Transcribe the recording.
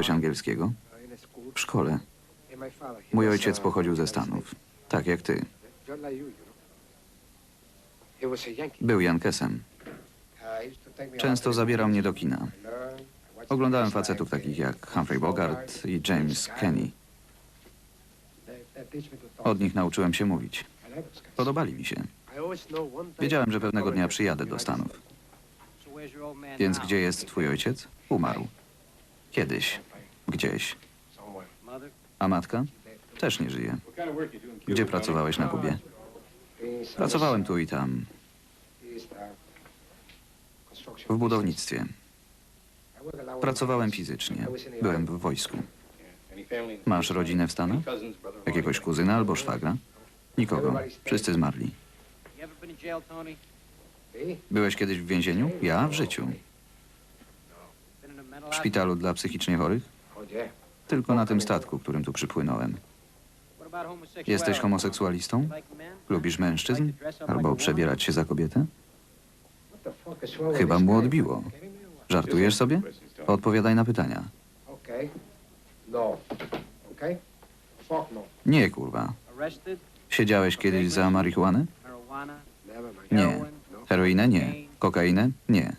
Coś angielskiego? W szkole. Mój ojciec pochodził ze Stanów. Tak jak ty. Był Jankesem. Często zabierał mnie do kina. Oglądałem facetów takich jak Humphrey Bogart i James Kenny. Od nich nauczyłem się mówić. Podobali mi się. Wiedziałem, że pewnego dnia przyjadę do Stanów. Więc gdzie jest twój ojciec? Umarł. Kiedyś. Gdzieś. A matka? Też nie żyje. Gdzie pracowałeś na Kubie? Pracowałem tu i tam. W budownictwie. Pracowałem fizycznie. Byłem w wojsku. Masz rodzinę w Stanach? Jakiegoś kuzyna albo szwagra? Nikogo. Wszyscy zmarli. Byłeś kiedyś w więzieniu? Ja w życiu. W szpitalu dla psychicznie chorych? Tylko na tym statku, którym tu przypłynąłem. Jesteś homoseksualistą? Lubisz mężczyzn? Albo przebierać się za kobietę? Chyba mu odbiło. Żartujesz sobie? Odpowiadaj na pytania. No. Nie, kurwa. Siedziałeś kiedyś za marihuanę? Nie. Heroinę? Nie. Kokainę? Nie.